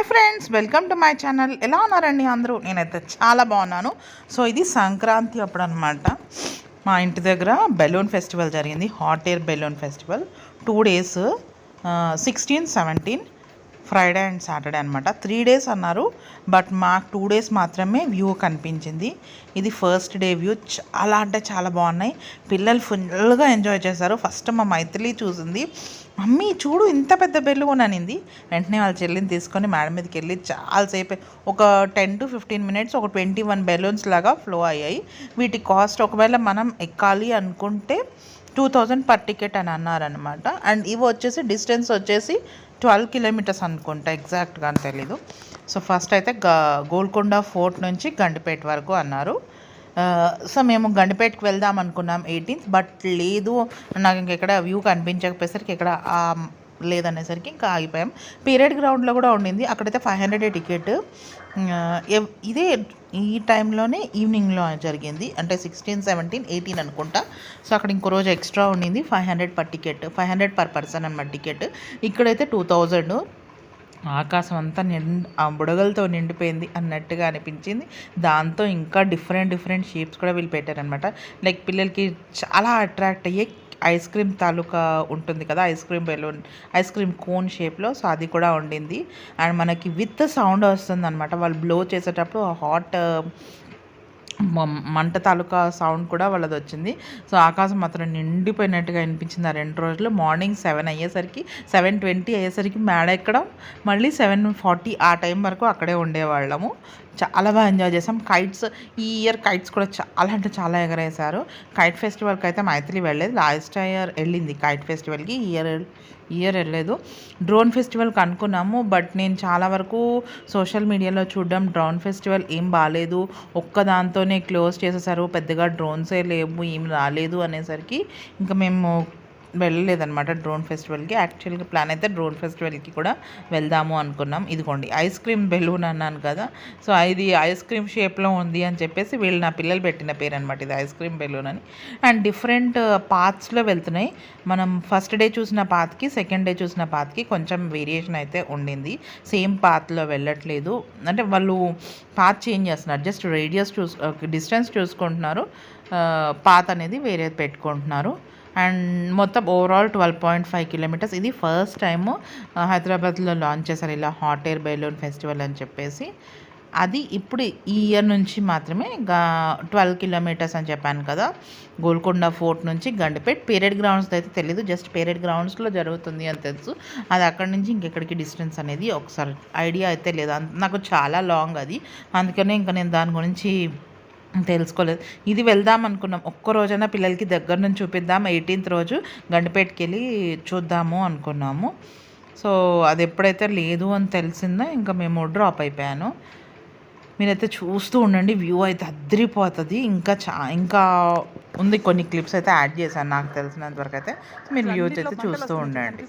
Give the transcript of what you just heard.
Hi friends welcome to my channel. ఎలా ఉన్నారండి అందరూ? నేనైతే చాలా బాగున్నాను. సో ఇది సంక్రాంతి అప్పుడు అనమాట మా ఇంటి దగ్గర బెలూన్ ఫెస్టివల్ జరిగింది. Hot air balloon festival. Two days sixteen seventeen Friday and Saturday అనమాట త్రీ డేస్ అన్నారు బట్ మాకు టూ డేస్ మాత్రమే వ్యూ కనిపించింది. ఇది ఫస్ట్ డే వ్యూ చాలా అంటే చాలా బాగున్నాయి. పిల్లలు ఫుల్గా ఎంజాయ్ చేశారు. ఫస్ట్ మా మైథిలి చూసింది మమ్మీ చూడు ఇంత పెద్ద బెలూన్ అనింది వెంటనే వాళ్ళ చెల్లిని తీసుకొని మేడం మీదకి వెళ్ళి చాలాసేపు ఒక టెన్ టు ఫిఫ్టీన్ మినిట్స్ ఒక ట్వంటీ వన్ బెలూన్స్ లాగా ఫ్లో అయ్యాయి. వీటి కాస్ట్ ఒకవేళ మనం ఎక్కాలి అనుకుంటే టూ థౌజండ్ పర్ టికెట్ అని అన్నారనమాట అండ్ ఇవి వచ్చేసి డిస్టెన్స్ వచ్చేసి ట్వెల్వ్ కిలోమీటర్స్ అనుకుంటా ఎగ్జాక్ట్గా అని తెలీదు. సో ఫస్ట్ అయితే గోల్కొండ ఫోర్ట్ నుంచి గండిపేట వరకు అన్నారు. సో మేము గండిపేటకి వెళ్దాం అనుకున్నాం ఎయిటీన్త్ బట్ లేదు నాకు ఇంకెక్కడ వ్యూ కనిపించకపోయేసరికి ఇక్కడ లేదనేసరికి ఇంకా ఆగిపోయాం. పీరియడ్ గ్రౌండ్లో కూడా ఉండింది. అక్కడైతే ఫైవ్ హండ్రెడ్ టికెట్. ఇదే ఈ టైంలోనే ఈవినింగ్లో జరిగింది. అంటే సిక్స్టీన్ సెవెంటీన్ ఎయిటీన్ అనుకుంటా. సో అక్కడ ఇంకో రోజు ఎక్స్ట్రా ఉండింది. Five hundred per ticket. Five hundred per person అనమాట టికెట్. ఇక్కడైతే టూ థౌజండ్. ఆకాశం అంతా నిండ్ ఆ బుడగలతో నిండిపోయింది అన్నట్టుగా అనిపించింది. దాంతో ఇంకా డిఫరెంట్ డిఫరెంట్ షేప్స్ కూడా వీళ్ళు పెట్టారనమాట లైక్ పిల్లలకి చాలా అట్రాక్ట్ అయ్యే ఐస్ క్రీమ్ తాలూకా ఉంటుంది కదా ice cream balloon ice cream cone షేప్లో. సో అది కూడా ఉండింది. అండ్ మనకి విత్ సౌండ్ వస్తుంది అనమాట వాళ్ళు బ్లో చేసేటప్పుడు హాట్ మంట తాలూకా సౌండ్ కూడా వాళ్ళది వచ్చింది. సో ఆకాశం మాత్రం నిండిపోయినట్టుగా అనిపించింది ఆ రెండు రోజులు. మార్నింగ్ సెవెన్ అయ్యేసరికి సెవెన్ ట్వంటీ అయ్యేసరికి మేడ ఎక్కడం మళ్ళీ సెవెన్ ఫార్టీ ఆ టైం వరకు అక్కడే ఉండేవాళ్ళము. చాలా బాగా ఎంజాయ్ చేసాం కైట్స్ ఈ ఇయర్ కైట్స్ కూడా చాలా అంటే చాలా ఎగరేశారు. కైట్ ఫెస్టివల్కి అయితే మైథిలి వెళ్ళలేదు. లాస్ట్ ఇయర్ వెళ్ళింది కైట్ ఫెస్టివల్కి ఇయర్ ఇయర్ వెళ్ళలేదు. డ్రోన్ ఫెస్టివల్కి అనుకున్నాము బట్ నేను చాలా వరకు సోషల్ మీడియాలో చూడడం డ్రోన్ ఫెస్టివల్ ఏం బాగాలేదు ఒక్క దాంతోనే క్లోజ్ చేసేసారు. పెద్దగా డ్రోన్సే లేవు ఏం రాలేదు అనేసరికి. ఇంకా మేము వెళ్ళలేదన్నమాట డ్రోన్ ఫెస్టివల్కి. యాక్చువల్గా ప్లాన్ అయితే డ్రోన్ ఫెస్టివల్కి కూడా వెళ్దాము అనుకున్నాం. ఇదిగోండి ఐస్ క్రీమ్ బెలూన్ అన్నాను కదా. సో ఇది ఐస్ క్రీమ్ షేప్లో ఉంది అని చెప్పేసి వీళ్ళు నా పిల్లలు పెట్టిన పేరు అనమాట ఇది ఐస్ క్రీమ్ బెలూన్ అని. అండ్ డిఫరెంట్ పాత్స్లో వెళ్తున్నాయి. మనం ఫస్ట్ డే చూసిన పాత్కి సెకండ్ డే చూసిన పాత్కి కొంచెం వేరియేషన్ అయితే ఉండింది. సేమ్ పాత్లో వెళ్ళట్లేదు. అంటే వాళ్ళు పాత్ చేంజ్ చేస్తున్నారు. జస్ట్ రేడియస్ చూస్ డిస్టెన్స్ చూసుకుంటున్నారు. పాత్ అనేది వేరే పెట్టుకుంటున్నారు. అండ్ మొత్తం overall twelve point five kilometres ఇది ఫస్ట్ టైము uh, హైదరాబాద్లో లాంచ్ చేశారు ఇలా హాట్ ఎయిర్ బెలూన్ ఫెస్టివల్ అని చెప్పేసి. అది ఇప్పుడు ఈ ఇయర్ నుంచి మాత్రమే ట్వెల్వ్ కిలోమీటర్స్ అని చెప్పాను కదా. గోల్కొండ ఫోర్ట్ నుంచి గండిపేట్. పీరియడ్ గ్రౌండ్స్ అయితే తెలియదు జస్ట్ పీరియడ్ గ్రౌండ్స్లో జరుగుతుంది అని తెలుసు. అది అక్కడి నుంచి ఇంకెక్కడికి డిస్టెన్స్ అనేది ఒకసారి ఐడియా అయితే లేదు. నాకు చాలా లాంగ్ అది. అందుకనే ఇంకా నేను దాని గురించి తెలుసుకోలేదు. ఇది వెళ్దాం అనుకున్నాం. ఒక్క రోజైనా పిల్లలకి దగ్గర నుంచి చూపిద్దాం. ఎయిటీన్త్ రోజు గండిపేటకి వెళ్ళి చూద్దాము అనుకున్నాము. సో అది ఎప్పుడైతే లేదు అని తెలిసిందో ఇంకా మేము డ్రాప్ అయిపోయాను. మీరైతే చూస్తూ ఉండండి. వ్యూ అయితే అద్దరిపోతుంది ఇంకా చా ఇంకా ఉంది. కొన్ని క్లిప్స్ అయితే యాడ్ చేశాను నాకు తెలిసినంత వరకు అయితే. మీరు వ్యూ అయితే చూస్తూ ఉండండి.